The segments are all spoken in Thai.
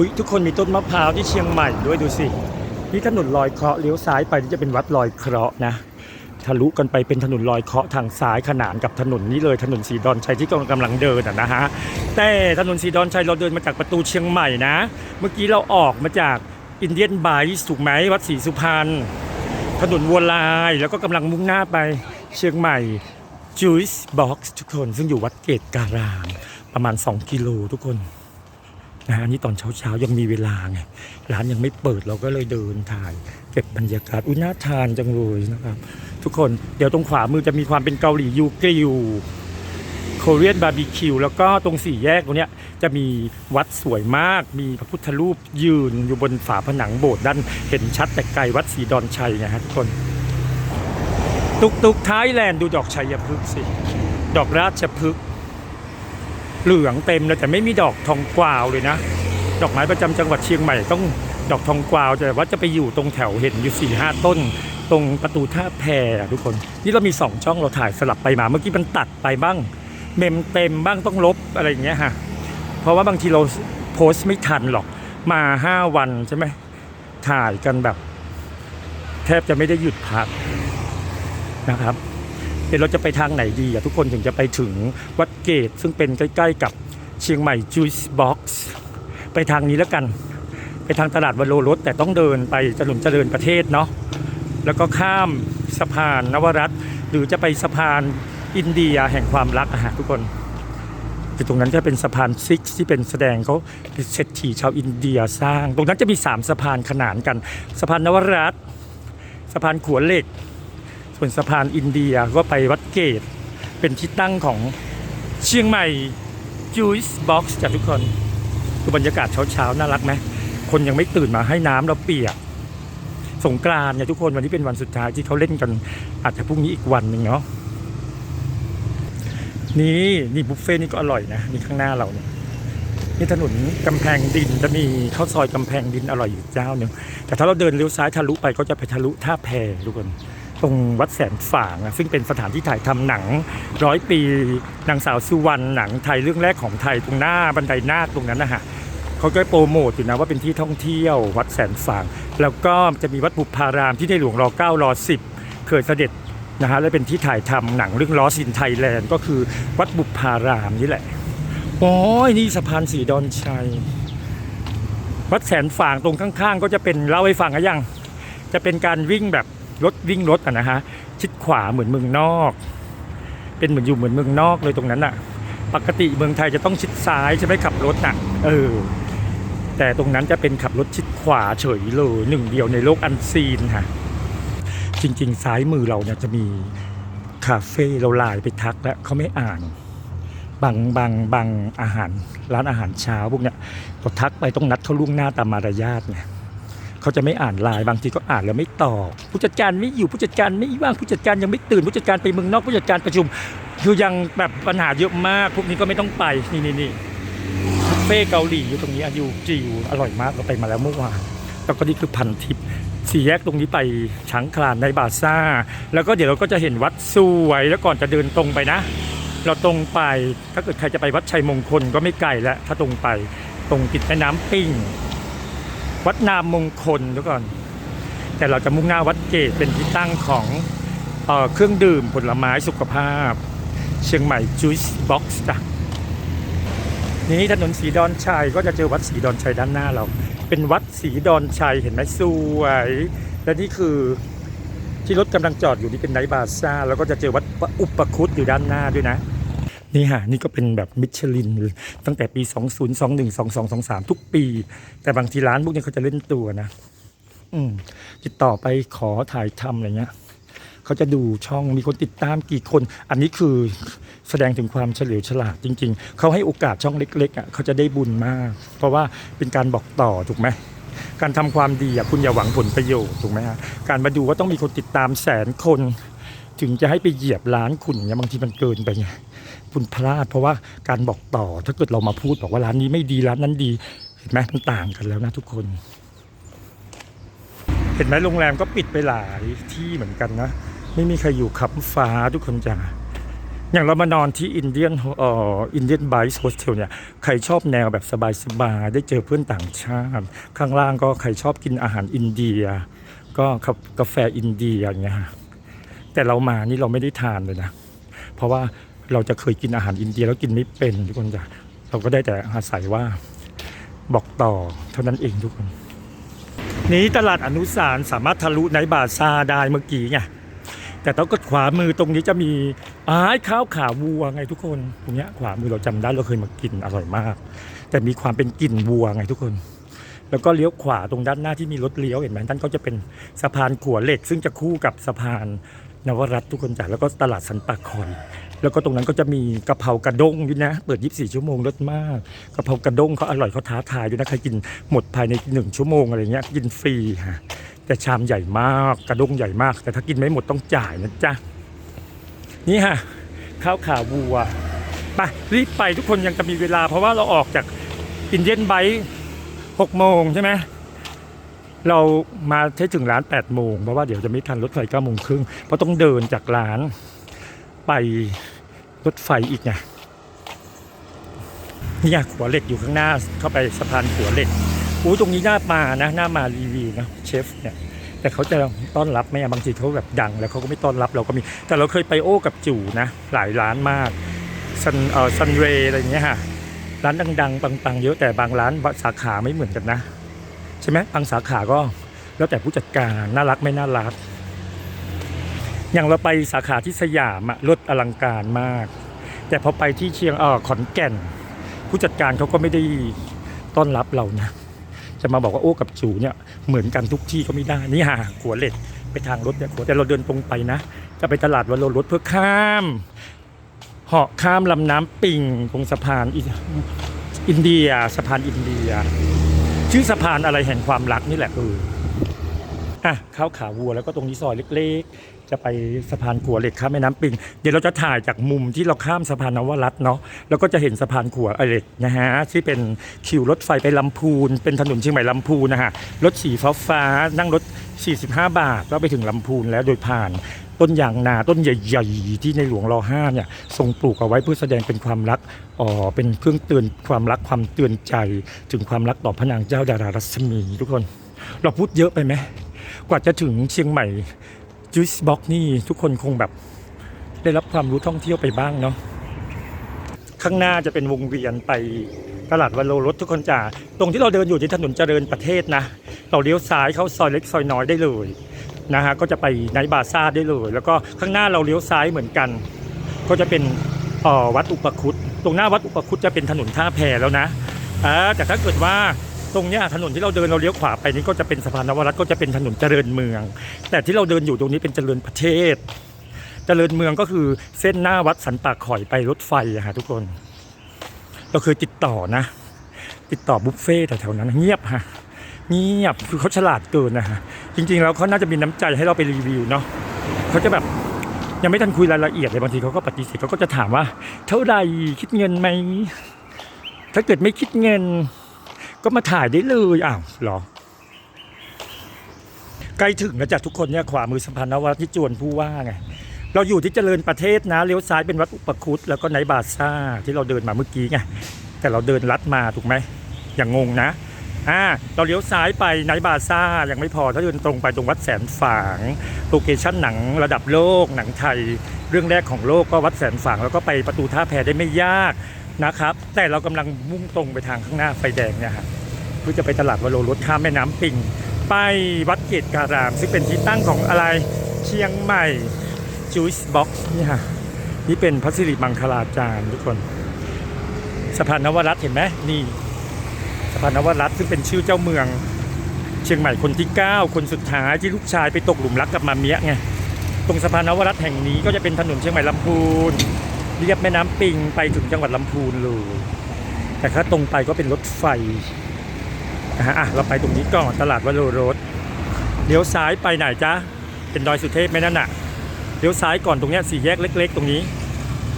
อุ้ยทุกคนมีต้นมะพร้าวที่เชียงใหม่ด้วยดูสินี่ถนนลอยเคราะห์เลี้ยวซ้ายไปนี่จะเป็นวัดลอยเคราะห์นะทะลุกันไปเป็นถนนลอยเคราะห์ทางซ้ายขนานกับถนนนี้เลยถนนสีดอนชัยที่กำลังเดินนะฮะแต่ถนนสีดอนชัยเราเดินมาจากประตูเชียงใหม่นะ เมื่อกี้เราออกมาจากอินเดียนไบส์ถูกไหมวัดศรีสุพรรณถนนวัวลายแล้วก็กำลังมุ่งหน้าไปเชียงใหม่ Juice Box ทุกคนซึ่งอยู่วัดเกตการามประมาณ 2 กิโลทุกคน นะฮะนี่ตอนเช้าๆยังมีเวลาไงร้านยังไม่เปิดเราก็เลยเดินถ่าย เก็บบรรยากาศอุ้ยน่าทานจังเลยนะครับ ทุกคนเดี๋ยวตรงขวามือจะมีความเป็นเกาหลียูกริวโคเรียนบาร์บีคิวแล้วก็ตรงสี่แยกตรงเนี้ยจะมีวัดสวยมาก มีพระพุทธรูปยืนอยู่บนฝาผนังโบสถ์ด้านเห็นชัดแต่ไกลวัดศรีดอนชัยนะฮะทุกคน ตุกตุกท้ายแลนด์ดูดอกชัยพฤกษ์สิ ดอกราชพฤกษ์ เหลืองเต็มเลยแต่ไม่มีดอกทองกวาวเลยนะ ดอกไม้ประจำจังหวัดเชียงใหม่ต้องดอกทองกวาวแต่ว่าจะไปอยู่ตรงแถวเห็นอยู่สี่ห้าต้น ตรงประตูท่าแพทุกคน นี่เรามีสองช่องเราถ่ายสลับไปมาเมื่อกี้มันตัดไปบ้าง เมมเต็มบ้างต้องลบอะไรอย่างเงี้ยฮะเพราะว่าบางทีเราโพสต์ไม่ทันหรอกมาห้าวันใช่ไหมถ่ายกันแบบ แทบจะไม่ได้หยุดพักนะครับ เดี๋ยวเราจะไปทางไหนดีอะทุกคนถึงจะไปถึงวัดเกต ซึ่งเป็นใกล้ ๆ กับเชียงใหม่ Juice Box ไปทางนี้แล้วกัน ไปทางตลาดวโรรสแต่ต้องเดินไปถนนเจริญประเทศเนาะแล้วก็ข้ามสะพานนวรัตหรือจะไปสะพานอินเดียแห่งความรักอะฮะทุกคนคือตรงนั้นจะเป็นสะพานซิกที่เป็นแสดงเขาเป็นเศรษฐีชาวอินเดียสร้าง ตรงนั้นจะมีสามสะพานขนานกัน สะพานนวรัตสะพานขัวเหล็ก ส่วนสะพานอินเดียก็ไปวัดเกต เป็นที่ตั้งของเชียงใหม่ Juice Box จากทุกคนดูบรรยากาศเช้าๆน่ารักไหมคนยังไม่ตื่นมาให้น้ำเราเปียกสงกรานต์เนี่ยทุกคนวันนี้เป็นวันสุดท้ายที่เขาเล่นกันอาจจะพรุ่งนี้อีกวันหนึ่งเนาะนี่นี่บุฟเฟ่นี่ก็อร่อยนะนี่ข้างหน้าเราเนี่ยนี่ถนนกำแพงดินจะมีข้าวซอยกำแพงดินอร่อยอยู่เจ้าหนึ่งแต่ถ้าเราเดินเลี้ยวซ้ายทะลุไปก็จะไปทะลุท่าแพทุกคน ตรงวัดแสนฝางซึ่งเป็นสถานที่ถ่ายทำหนังร้อยปีนางสาวสุวรรณหนังไทยเรื่องแรกของไทยตรงหน้าบันไดนาคตรงนั้นนะฮะเขาก็โปรโมทอยู่นะว่าเป็นที่ท่องเที่ยววัดแสนฝาง แล้วก็จะมีวัดบุพารามที่ในหลวงรอเก้ารอสิบเคยเสด็จนะฮะและเป็นที่ถ่ายทำหนังเรื่องล้อสินไทยแลนด์ก็คือวัดบุพารามนี่แหละโอ้ยนี่สะพานสีดอนชัย วัดแสนฝางตรงข้างๆ ก็จะเป็นเล่าให้ฟังกันยังจะเป็นการวิ่งแบบ รถวิ่งรถอะนะฮะชิดขวาเหมือนเมืองนอก เป็นเหมือนอยู่เหมือนเมืองนอกเลยตรงนั้นอะ ปกติเมืองไทยจะต้องชิดซ้ายใช่ไหมขับรถน่ะเออแต่ตรงนั้นจะเป็นขับรถชิดขวาเฉยเลยหนึ่งเดียวในโลกอันซีนค่ะจริง ๆ ซ้ายมือเราเนี่ยจะมีคาเฟ่เราไลน์ไปทักแล้วเขาไม่อ่านบางบางบางอาหารร้านอาหารเช้าพวกเนี้ยเราทักไปต้องนัดเขาล่วงหน้าตามมารยาทไง เขาจะไม่อ่านไลน์บางทีก็อ่านแล้วไม่ตอบผู้จัดการไม่อยู่ผู้จัดการไม่ว่างผู้จัดการยังไม่ตื่นผู้จัดการไปเมืองนอกผู้จัดการประชุมคือยังแบบปัญหาเยอะมาก พวกนี้ก็ไม่ต้องไปนี่นี่นี่บุฟเฟ่เกาหลีอยู่ตรงนี้อายุจิวอร่อยมากเราไปมาแล้วเมื่อวานแล้วก็นี่คือพันทิพย์สี่แยกตรงนี้ไปช้างคลานในบาซ่า แล้วก็เดี๋ยวเราก็จะเห็นวัดสวยแล้วก่อนจะเดินตรงไปนะ เราตรงไปถ้าเกิดใครจะไปวัดชัยมงคลก็ไม่ไกลแล้วถ้าตรงไปตรงติดแม่น้ำปิ้ง วัดนามมงคลทุกก่อนแต่เราจะมุ่งหน้าวัดเกตเป็นที่ตั้งของเออเครื่องดื่มผลไม้สุขภาพ เชียงใหม่ Juice Box จ้ะนี่ถนนสีดอนชัยก็จะเจอวัดสีดอนชัยด้านหน้าเรา เป็นวัดสีดอนชัยเห็นไหมสวยและนี่คือที่รถกำลังจอดอยู่นี่เป็นไนบาซ่าแล้วก็จะเจอวัดอุปคุตอยู่ด้านหน้าด้วยนะ นี่ฮะนี่ก็เป็นแบบมิชลิน ตั้งแต่ปี 2021 2223 ทุกปี แต่บางทีร้านพวกนี้เขาจะเล่นตัวนะ อืมติดต่อไปขอถ่ายทำอะไรเงี้ยเขาจะดูช่องมีคนติดตามกี่คน อันนี้คือแสดงถึงความเฉลียวฉลาดจริง ๆ เขาให้โอกาสช่องเล็กๆอะเขาจะได้บุญมาก เพราะว่าเป็นการบอกต่อถูกไหมการทำความดีอะคุณอย่าหวังผลประโยชน์ถูกไหมฮะการมาดูว่าต้องมีคนติดตามแสนคน ถึงจะให้ไปเหยียบล้านคุณเนี่ยบางทีมันเกินไปไงคุณพลาดเพราะว่าการบอกต่อถ้าเกิดเรามาพูดบอกว่าร้านนี้ไม่ดีร้านนั้นดี เห็นไหมมันต่างกันแล้วนะทุกคน เห็นไหมโรงแรมก็ปิดไปหลายที่เหมือนกันนะไม่มีใครอยู่ขับฟ้าทุกคนจ้ะอย่างเรามานอนที่อินเดียนเอ่ออินเดียนไบส์โฮสเทลเนี่ยใครชอบแนวแบบสบายๆได้เจอเพื่อนต่างชาติ ข้างล่างก็ใครชอบกินอาหารอินเดีย ก็กาแฟอินเดียอย่างเงี้ย แต่เรามานี่เราไม่ได้ทานเลยนะ เพราะว่าเราจะเคยกินอาหารอินเดียแล้วกินไม่เป็นทุกคนจ้ะเราก็ได้แต่อาศัยว่าบอกต่อเท่านั้นเองทุกคน นี้ตลาดอนุสารสามารถทะลุไนบาซาได้เมื่อกี้ไงแต่ต้องกดขวามือตรงนี้จะมีอ้ายข้าวขาวัวไงทุกคน ตรงนี้ขวามือเราจำได้เราเคยมากินอร่อยมาก แต่มีความเป็นกลิ่นวัวไงทุกคน แล้วก็เลี้ยวขวาตรงด้านหน้าที่มีรถเลี้ยวเห็นไหมนั่นก็จะเป็นสะพานขัวเหล็ก ซึ่งจะคู่กับสะพาน นวรัตน์ทุกคนจ้ะแล้วก็ตลาดสันปะคอยแล้วก็ตรงนั้นก็จะมีกะเพรากระด้งด้วยนะ เปิด 24 ชั่วโมงรสมากกะเพรากระด้งเขาอร่อยเขาท้าทายด้วยนะใครกินหมดภายในหนึ่งชั่วโมงอะไรเงี้ยกินฟรีฮะแต่ชามใหญ่มากกระด้งใหญ่มาก แต่ถ้ากินไม่หมดต้องจ่ายนะจ๊ะนี่ฮะข้าวขาวัวไปรีบไปทุกคนยังจะมีเวลา เพราะว่าเราออกจากอินเดียนไบค์หกโมงใช่ไหม เรามาใช้ถึงร้าน8ปดโมงเพราะว่าเดี๋ยวจะไม่ทันรถไฟเก้าโมงครึ่งเพราะต้องเดินจากร้านไปรถไฟอีกไงเนี่ยขัวเหล็กอยู่ข้างหน้าเข้าไปสะพานขัวเหล็กอู้ตรงนี้หน่ามานะหน่ามารีวิวนะเชฟเนี่ยแต่เขาจะต้อนรับไหมบางทีเขาแบบดัง แล้วเขาก็ไม่ต้อนรับเราก็มี แต่เราเคยไปโอ้กับจู่นะ หลายร้านมากซันเอ่อซันเรย์อะไรอย่างเงี้ยฮะร้านดังๆปังๆเยอะแต่บางร้านสาขาไม่เหมือนกันนะ ใช่ไหมบางสาขาก็แล้วแต่ผู้จัดการน่ารักไม่น่ารัก อย่างเราไปสาขาที่สยามอะรถอลังการมาก แต่พอไปที่เชียงออขอนแก่น ผู้จัดการเขาก็ไม่ได้ต้อนรับเรานะจะมาบอกว่าโอ้กับจูเนี่ยเหมือนกันทุกที่ก็ไม่ได้นี่ฮะขัวเล็กไปทางรถเนี่ยขัวแต่เราเดินตรงไปนะ จะไปตลาดวันโลรถเพื่อข้ามเหาะข้ามลำน้ำปิงตรงสะพานอินเดียสะพานอินเดีย ชื่อสะพานอะไรแห่งความรักนี่แหละเอออะข้าวขาวัวแล้วก็ตรงนี้ซอยเล็กๆ จะไปสะพานขัวเหล็กข้ามแม่น้ำปิง เดี๋ยวเราจะถ่ายจากมุมที่เราข้ามสะพานนวรัตน์เนาะแล้วก็จะเห็นสะพานขัวเหล็กนะฮะที่เป็นคิวรถไฟไปลำพูน เป็นถนนเชียงใหม่ลำพูนนะฮะรถสีฟ้าฟ้านั่งรถ 45 บาทก็ไปถึงลำพูนแล้วโดยผ่าน ต้นยางนาต้นใหญ่ๆที่ในหลวงรอห้าเนี่ยทรงปลูกเอาไว้เพื่อแสดงเป็นความรักอ๋อเป็นเครื่องเตือนความรักความเตือนใจ ถึงความรักต่อพระนางเจ้าดารารัศมีทุกคน เราพูดเยอะไปไหมกว่าจะถึงเชียงใหม่จูสบ็อกนี่ทุกคนคงแบบ ได้รับความรู้ท่องเที่ยวไปบ้างเนาะข้างหน้าจะเป็นวงเวียนไปตลาดวันโลรถทุกคนจ๋าตรงที่เราเดินอยู่ที่ถนนเจริญประเทศนะ เราเลี้ยวซ้ายเข้าซอยเล็กซอยน้อยได้เลย นะฮะก็จะไปไนท์บาซ่าได้เลย แล้วก็ข้างหน้าเราเลี้ยวซ้ายเหมือนกัน ก็จะเป็นออวัดอุปคุตตรงหน้าวัดอุปคุตจะเป็นถนนท่าแพแล้วนะอ่าแต่ถ้าเกิดว่าตรงเนี้ยถนนที่เราเดินเราเลี้ยวขวาไปนี่ก็จะเป็นสะพานนวรัตก็จะเป็นถนนเจริญเมือง แต่ที่เราเดินอยู่ตรงนี้เป็นเจริญประเทศ เจริญเมืองก็คือเส้นหน้าวัดสันป่าข่อยไปรถไฟอะฮะทุกคน เราเคยติดต่อนะ ติดต่อบุฟเฟ่แต์แถวนั้นเงียบฮะ เงียบคือเขาฉลาดเกินนะฮะจริงๆแล้วเขาน่าจะมีน้ำใจให้เราไปรีวิวเนาะเขาจะแบบยังไม่ทันคุยรายละเอียดเลยบางทีเขาก็ปฏิเสธเขาก็จะถามว่า เท่าไหร่คิดเงินไหมถ้าเกิดไม่คิดเงิน ก็มาถ่ายได้เลยอ้าวหรอ ใกล้ถึงแล้วจ้ะทุกคนเนี่ยขวามือสะพานนวัดที่จวนผู้ว่าไงเราอยู่ที่เจริญประเทศนะเลี้ยวซ้ายเป็นวัดอุปคุตแล้วก็ไนบาซ่าที่เราเดินมาเมื่อกี้ไงแต่เราเดินลัดมาถูกไหมอย่างงงนะ อ่าเราเลี้ยวซ้ายไปไนบาซ่ายังไม่พอถ้าเดินตรงไปตรงวัดแสนฝางโลเคชั่นหนังระดับโลกหนังไทย เรื่องแรกของโลกก็วัดแสนฝางแล้วก็ไปประตูท่าแพได้ไม่ยากนะครับ แต่เรากำลังมุ่งตรงไปทางข้างหน้าไฟแดงเนี่ยฮะเพื่อจะไปตลาดวโรรถข้ามแม่น้ำปิงไปวัดเกตการาม ซึ่งเป็นที่ตั้งของอะไรเชียงใหม่จูสบ็อกนี่ฮะนี่เป็นพระสิริมังคลาจารย์ทุกคนสะพานนวรัตน์เห็นไหมนี่ พานวรัตน์ซึ่งเป็นชื่อเจ้าเมือง เชียงใหม่คนที่ 9 คนสุดท้ายที่ลูกชายไปตกหลุมรักกับมาเมียไงตรงสะพานนวรัตน์แห่งนี้ก็จะเป็นถนนเชียงใหม่ลำพูนเรียบแม่น้ำปิงไปถึงจังหวัดลำพูนเลยแต่ถ้าตรงไปก็เป็นรถไฟนะฮะอะเราไปตรงนี้ก่อนตลาดวโรรสเลี้ยวซ้ายไปไหนจ๊ะเป็นดอยสุเทพไหมนั่นน่ะเลี้ยวซ้ายก่อนตรงเนี้ยสี่แยกเล็ก ๆ ตรงนี้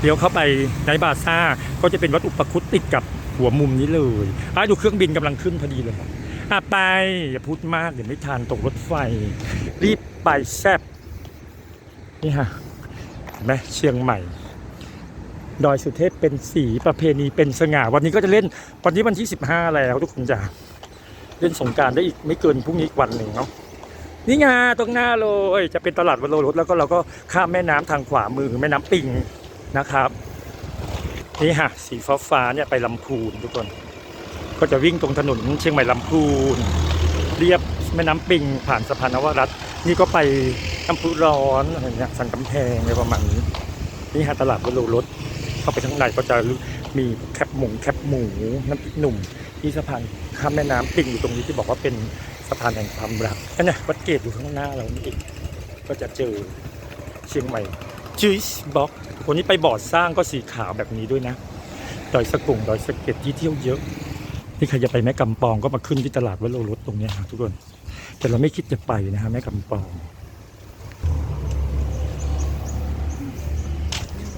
เลี้ยวเข้าไปในบาซ่าก็จะเป็นวัดอุปคุตติดกับ หัวมุมนี้เลยอะดูเครื่องบินกำลังขึ้นพอดีเลยอะไปอย่าพูดมากเดี๋ยวไม่ทันตกรถไฟ รีบไปแซบนี่ฮะเห็นไหมเชียงใหม่ ดอยสุเทพเป็นสีประเพณีเป็นสง่า วันนี้ก็จะเล่นวันนี้วันที่ 15 แล้วทุกคนจะเล่นสงการได้อีกไม่เกินพรุ่งนี้อีกวันหนึ่งเนาะนี่ไงตรงหน้าเลยจะเป็นตลาดวันโลรถแล้วก็เราก็ข้ามแม่น้ำทางขวามือแม่น้ำปิงนะครับ นี่ฮะสีฟ้าฟ้าๆเนี่ยไปลำพูนทุกคน ก็จะวิ่งตรงถนนเชียงใหม่ลำพูน เรียบแม่น้ำปิงผ่านสะพานนวรัตน์นี่ก็ไปน้ำพุร้อนอะไรเงี้ยสันกำแพงอะไรประมาณนี้นี่ฮะตลาดวโรรถเข้าไปข้างในก็จะมีแคบหมูแคบหมูน้ำพริกหนุ่มที่สะพานข้ามแม่น้ำปิงอยู่ตรงนี้ที่บอกว่าเป็นสะพานแห่งความรักนั่นนี่ยวัดเกตอยู่ข้างหน้าเรานี่เองก็จะเจอเชียงใหม่ จุสบ็อกวันนี้ไปบอร์ดสร้างก็สีขาวแบบนี้ด้วยนะ ดอยสะกุ่งดอยสะเก็ดที่เที่ยวเยอะ นี่ใครจะไปแม่กำปองก็มาขึ้นที่ตลาดวโรรถตรงนี้ยครับทุกคน แต่เราไม่คิดจะไปนะฮะแม่กำปอง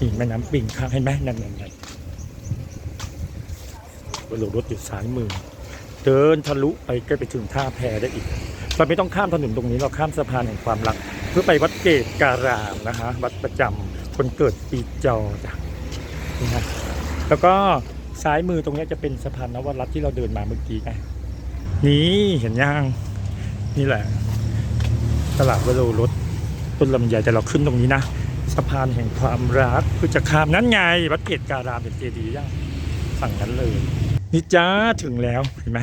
นี่แม่น้ำปิงข้างเห็นไหมนั่นนั่นนั่นวโรรถอยู่ซ้ายมือ เดินทะลุไปก็ไปถึงท่าแพได้อีกเราไม่ต้องข้ามถนนตรงนี้เราข้ามสะพานแห่งความรัก เพื่อไปวัดเกตการามนะฮะวัดประจำคนเกิดปีจอจ้ะนี่ฮะแล้วก็ซ้ายมือตรงนี้จะเป็นสะพานนวรัตที่เราเดินมาเมื่อกี้ไงนี่เห็นยังนี่แหละ ตลาดวโรรถต้นลำไยแต่เราขึ้นตรงนี้นะสะพานแห่งความรักเพื่อจะข้ามนั้นไงวัดเกตการามเป็นเจดีย์ย่างฝั่งนั้นเลย นี่จ้าถึงแล้วเห็นไหม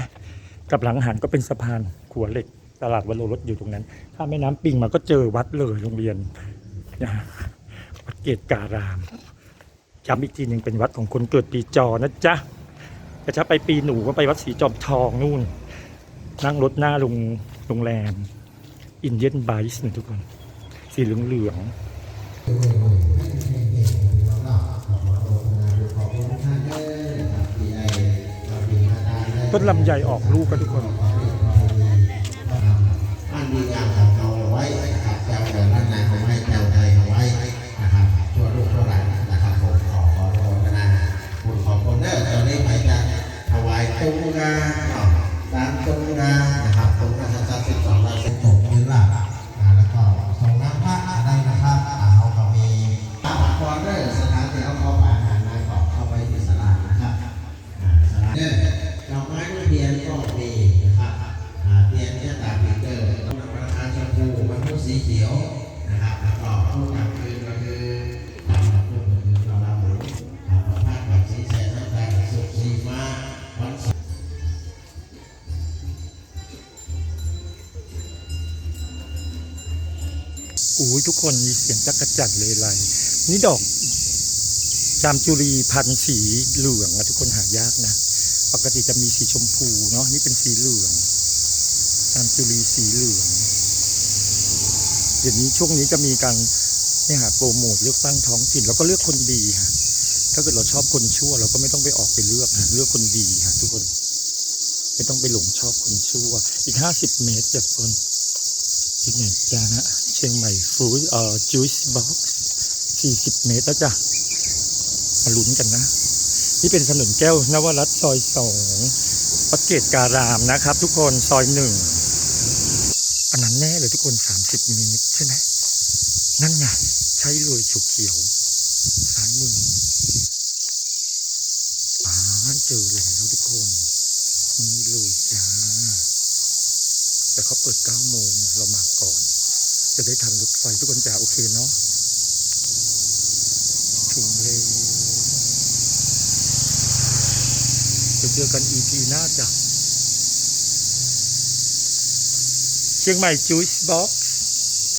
กับหลังหันก็เป็นสะพานขัวเหล็ก ตลาดวโรรถอยู่ตรงนั้น ถ้าแม่น้ำปิงมาก็เจอวัดเลยโรงเรียนนะวัดเกตการามย้ำอีกทีหนึ่งเป็นวัดของคนเกิดปีจอนะจ๊ะแต่ถ้าไปปีหนูก็ไปวัดสีจอมทองนู่น นั่งรถหน้าโรงโรงแรมอินเดียนไบส์นะทุกคน สีเหลืองเหลืองต้นลำไยออกลูกกันทุกคน อุ้ยทุกคนมีเสียงจักระจัดเลยไรนี่ดอกจามจุรีพันสีเหลืองอะทุกคนหายากนะ ปกติจะมีสีชมพูเนาะนี่เป็นสีเหลืองจามจุรีสีเหลืองเดี๋ยวนี้ช่วงนี้จะมีการเนี่ยฮะโปรโมทเลือกตั้งท้องถิ่นแล้วก็เลือกคนดีฮะถ้าเกิดเราชอบคนชั่ว เราก็ไม่ต้องไปออกไปเลือกเลือกคนดีฮะทุกคน ไม่ต้องไปหลงชอบคนชั่ว อีกห้าสิบเมตรจากคนที่ไหนจ้าฮะ ชียงใหม่ฟู้ดเอ่อจูสบ็อกซ์สี่สิบเมตรแล้วจ้ะมาลุ้นกันนะ นี่เป็นถนนแก้วนวรัตซอยสองวัดเกตการามนะครับ ทุกคนซอยหนึ่งอันนั้นแน่เลยทุกคนสามสิบเมตรใช่ไหมนั่นไงใช่เลยฉุกเขียวซ้ายมืออ่าเจอแล้วทุกคน นี่เลยจ้า แต่เขาเปิด9โมงนะเรามาก่อน จะได้ทันรถไฟทุกคนจ๋าโอเคเนาะถึงเลยจะเจอกัน EP หน้าจ้ะเชียงใหม่จูสบ็อกซ์